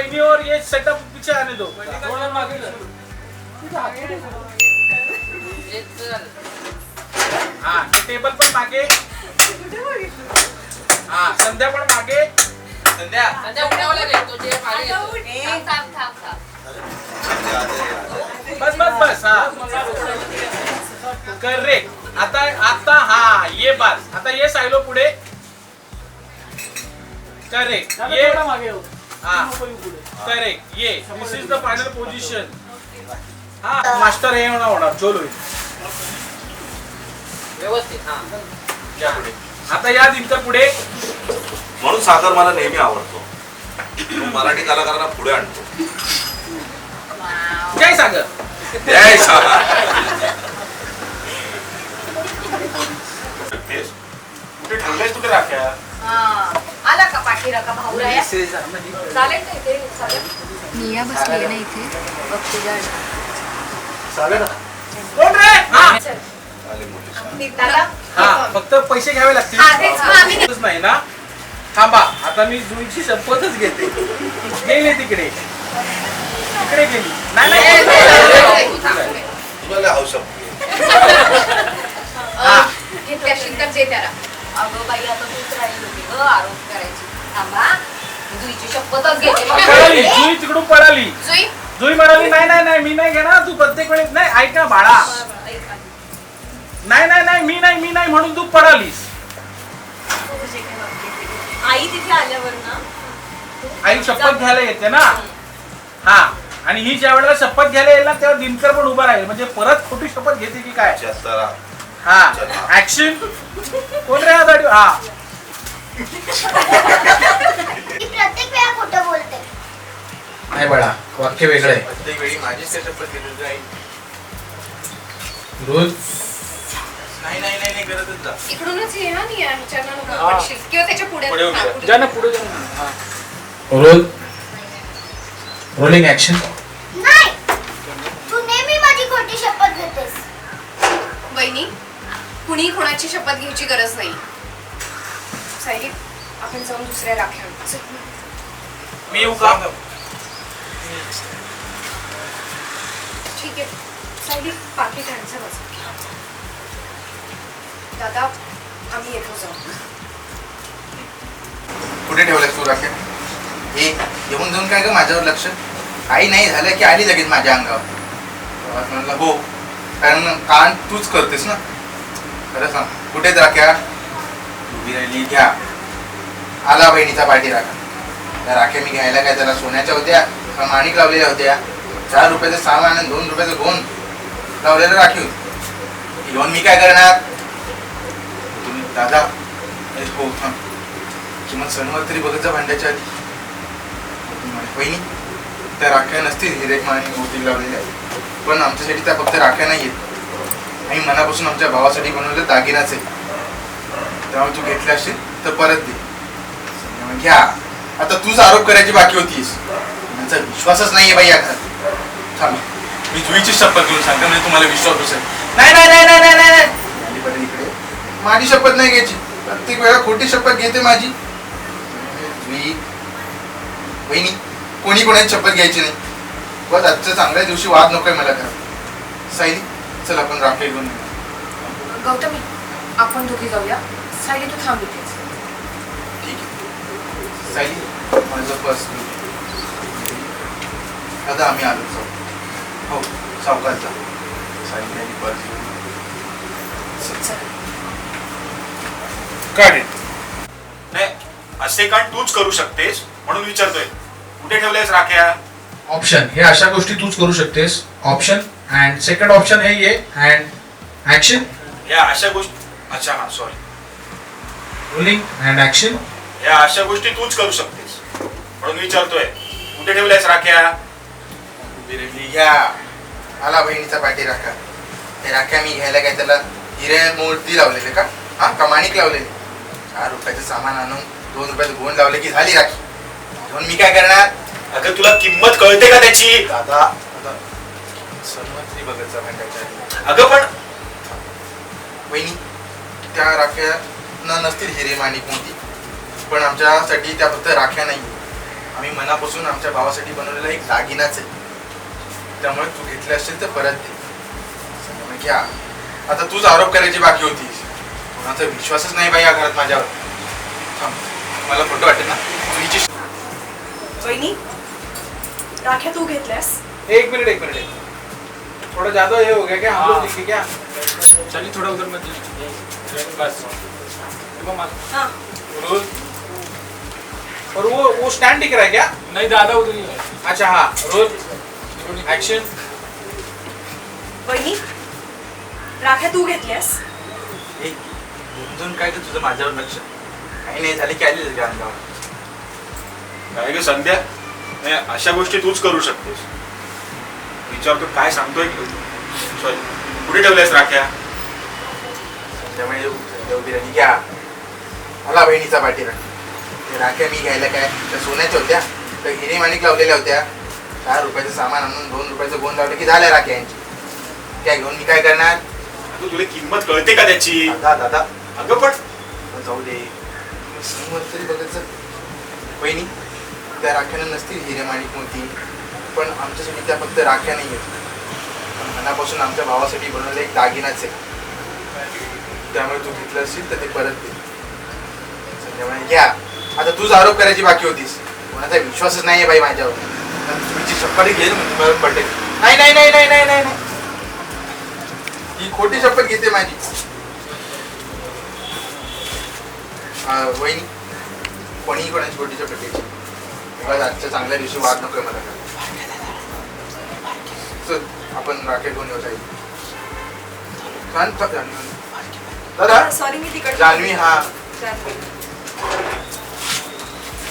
वहिनी और ये सेटअप पीछे आने दो. हा टेबल पण मागे. हा संध्या पण मागे. संध्या. संध्या उठावं लागेल तो जे मागे येतो. थांब, थांब, थांब, थांब. बस बस बस हा. करेक्ट आता आता हा ये बस. आता ये सायलो पुढे. करेक्ट ये. हा करेक्ट ये this is the final position हा. मास्टर हे होणार होणार. चोल होईल. व्यवस्थित हा. या पुढे. आता या दिनकर पुढे. म्हणून सागर मला नेहमी आवडतो. तो मराठी कलाकारांना पुढे आणतो. जय सागर. जय सागर तेच. कुठे ठेवलंयस तू ते राख्या हा. आला का पाठीराखा भाऊराया चालेल का इथे? चालेल. निया बसली ना इथे. बघते गाडी कोण रे हा हा. फक्त पैसे घ्यावे लागतील. हा, नाही ना? थांबा आता मी जुईची शपथच घेते. गेली तिकडे. तिकडे गेली. नाही घेतल्या जे त्याला. अगं बाई आता तूच राहिली होती ग आरोप करायची. थांबा. जुईची शपथच पळाली घेते. जुई तिकडून पळाली. जुई? जुई म्हणाली नाही नाही नाही मी नाही घेणार. तू प्रत्येक वेळेस नाही ऐका बाळा. नाही नाही नाही मी नाही मी नाही म्हणून तू पळालीस. आई तिथे आल्यावर ना? आई शपथ घ्यायला येते ना? हा. आणि ही ज्या वेळेला शपथ घ्यायला येईल ना तेव्हा दिनकर पण उभा राहील. म्हणजे परत खोटी शपथ घेते की काय? हा. ऍक्शन कोण रे हा गाडी हा. प्रत्येक वेळा खोटं बोलते. नाही बाळा वाक्य वेगळं. आहे प्रत्येक वेळी माझीच त्या शपथ घेतली जाईल. रोज. नाही नाही नाही नाही करतच जा इकडूनच नको पडशील. किंवा त्याच्या पुढे पुढे उभी हा, राहा. पुढे. जा ना पुढे जा ना. रोल रोलिंग ऍक्शन नाही तू नेहमी माझी खोटी शपथ घेतेस. वहिनी कुणी कोणाची शपथ घ्यायची गरज नाही. साहिब आपण जाऊन दुसऱ्या राख्या आणू. चल. मी येऊ का? ठीक आहे. साहिब पाकिट आणचं बस दादा आम्ही येतो जाऊ कुठे ठेवलंस तू राखेल हे येऊन जाऊन काय ग माझ्यावर लक्ष? काही नाही झालं की आली लगेच माझ्या अंगावर. तेव्हा म्हणलं हो. कारण कान तूच करतेस ना? खरं सांग. कुठेच राख्या? उभी घ्या. आला बहिणीचा पाठी राखा. त्या राख्या मी घ्यायला काय? त्याला सोन्याच्या होत्या का माणिक लावलेल्या होत्या. चार रुपयाचं सामान आणि दोन रुपयाचं गोंद लावलेलं राखी होती घेऊन मी काय करणार? तुम्ही दादा अरे हो. किंवा सणवार तरी बघत जा भांड्याच्या आधी. बहिणी त्या राख्या नसतील हिरेक आणि मोती लावलेल्या. पण आमच्यासाठी त्या फक्त राख्या नाही आहेत आम्ही मनापासून आमच्या भावासाठी बनवलेलं दागिनाच आहे. त्यामुळे तू घेतल्या असेल तर परत दे. संध्या घ्या. आता तूच आरोप करायची बाकी होतीस. त्यांचा विश्वासच नाहीये बाई या घरात थांब मी जुईची शपथ घेऊन सांगतो म्हणजे तुम्हाला विश्वास बसेल. नाही नाही नाही नाही नाही नाही. नाही आली बरं इकडे. माझी शपथ नाही घ्यायची. प्रत्येक वेळा खोटी शपथ घेते माझी. जुई वहिनी कोणी कोणाची शपथ घ्यायची नाही. बस आजच्या चांगल्या दिवशी वाद नकोय मला करा सायली चल आपण राखेल घेऊन गौतमी आपण दोघी जाऊया. सायली तू थांब इथेच ठीक आहे. सायली माझं पर्स दादा आम्ही आलो. जाऊ. हो सावकाश जा. सायली आणि पर्स नाही असे कारण तूच करू शकतेस म्हणून विचारतोय. कुठे ठेवलंयस राख्या? ऑप्शन हे अशा गोष्टी तूच करू शकतेस. ऑप्शन अँड सेकंड ऑप्शन हे ये. अँड ऍक्शन या अशा गोष्टी अच्छा हा सॉरी रोलिंग अँड ऍक्शन या अशा गोष्टी तूच करू शकतेस. म्हणून विचारतोय कुठे ठेवलंयस राख्या? घ्या आला बहिणीचा पाठी राखा. ते राख्या मी घ्यायला काय त्याला हिरे मूर्ती लावलेले का? हा कमानिक लावलेले? चार रुपयाचं सामान आणून दोन रुपयाचं गोंड लावले की झाली राखी. म्हणून मी काय करणार? अगं तुला किंमत कळते का त्याची? दादा दादा बघत जा. अगं पण वहिनी त्या राख्या न नसतील हिरे माणिक मोती पण आमच्यासाठी त्या फक्त राख्या नाही आम्ही मनापासून आमच्या भावासाठी बनवलेला एक दागिनाच आहे. त्यामुळे तू घेतले असेल तर परत दे. घ्या आता तूच आरोप करायची बाकी होतीस कोणाचा विश्वासच नाही बाई या घरात माझ्यावर. मला फोटो वाटेल ना? तुझी वहिनी राख्या तू घेतल्यास? एक मिनट एक मिनट. थोड़ा ज्यादा ये हो गया क्या? हम लोग दिखे क्या? चलिए थोड़ा उधर मत जाइए। बस। हा। रोज। और वो वो स्टैंड दिख रहा है क्या? नहीं दादा उधर ही है। अच्छा हाँ। रोज। एक्शन वहिनी राख्या तू घेतल्यास? एक दोन काय तर तुझं माझ्यावर लक्ष काही नाही झाले की आली तुझ्या अंगावर. काय ग संध्या. नाही, अशा गोष्टी तूच करू शकतेस. विचारतो काय सांगतोय सॉरी कुठे ठेवल्यास राख्या. त्यामुळे घ्या. आला बहिणीचा पाठीला ते राख्या मी घ्यायला काय? त्या सोन्याच्या होत्या. तर हिरे माणिक लावलेल्या होत्या. चार रुपयाचं सामान आणून दोन रुपयाचं गोंद लावलं की झाल्या राख्या यांची. त्या घेऊन मी काय करणार? अगं तुला किंमत कळते का त्याची? दादा दादा. अगं पण जाऊ दे. समोर तरी बघायचं. बहिणी त्या राख्यानं नसतील हिरे माणिक मोती पण आमच्यासाठी त्या फक्त राख्या नाही आहेत मनापासून आमच्या भावासाठी बनवलेलं एक दागिनाच. आहे त्यामुळे तू घेतलं असेल तर ते परत दे. संध्यामुळे घ्या. आता तूच आरोप करायची बाकी होतीस. कोणाचा विश्वासच नाही आहे बाई माझ्यावर. तुमची शपथ घेईल म्हणजे परत पटेल. नाही नाही नाही नाही नाही नाही नाही. ही खोटी शपथ घेते माझी. हा, वहिनी. कोणीही कोणाची खोटी शपथ घ्यायची. आजच्या चांगल्या दिवशी वाद नकोय मला. चल. आपण राखेल घेऊन येऊ जाईल छान छान, जान्हवी. दादा सॉरी मी तिकडे जान्हवी हा।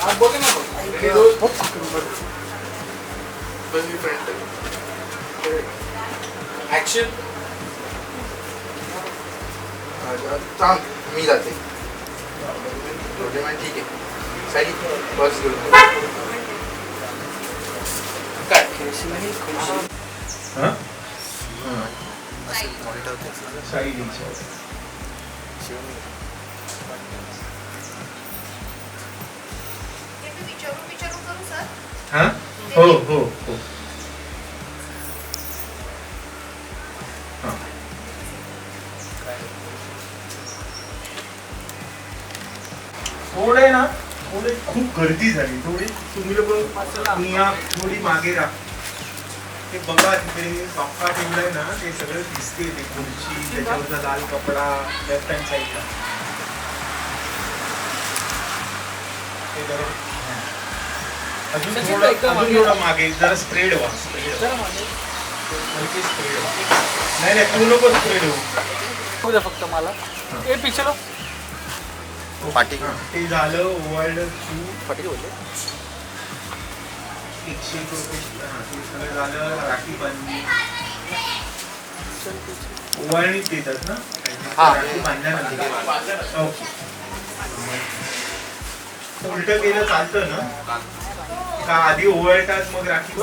आप बोले ना Ready, रोज? बस। मी friend आहे. एक्शन हा, थांब मी जाते। रोटे मॅन ठीक आहे साई बस। घेऊन ये. सर हा हो हो हो थोडे ना थोडे खूप गर्दी झाली. थोडी तुम्ही लोक थोडी मागे राहा. ते बघा तिकडे सोफा ठेवलाय ना ते सगळं दिसते ते खुर्ची त्याच्यावरचा लाल कपडा लेफ्ट हँड साईडला ते हा. अजून थोडं अजून. थोडं मागे जरा स्प्रेड व्हा स्प्रेड हलकी स्प्रेड व्हा. नाही नाही तू नको स्प्रेड हो उद्या फक्त मला. ए पिक्चर. ते झालं तू फटी बोलले एकशे हा, ते सगळं झालं राखी बांधली. ओवाळणीच देतात ना? राखी बांधल्यानंतर. ओके. उलट केलं चालतं ना? का आधी ओवाळतात मग राखी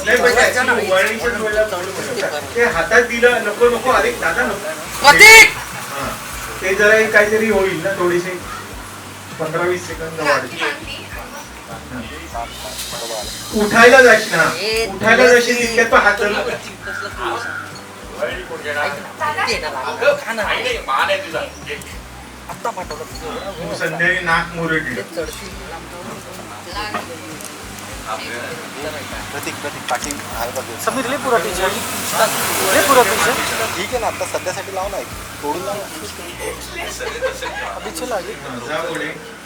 नाही बांधतात ओवाळणीच्याच वेळेला. ते हातात दिलं नको नको अरे दादा नको. ते जरा एक काहीतरी होईल ना थोडीशी पंधरा वीस सेकंद उठायला जाशील ना. उठायला जाशील तितक्यात पण हात धरला. मान आहे संध्याकाळी नाक मुरडली समीर ले पूरा पिक्चर ले पूरा पिक्चर ठीक आहे ना आता सध्यासाठी लाव ना एक. तोडून लाव. ना. अभी चला आगे जा पुढे.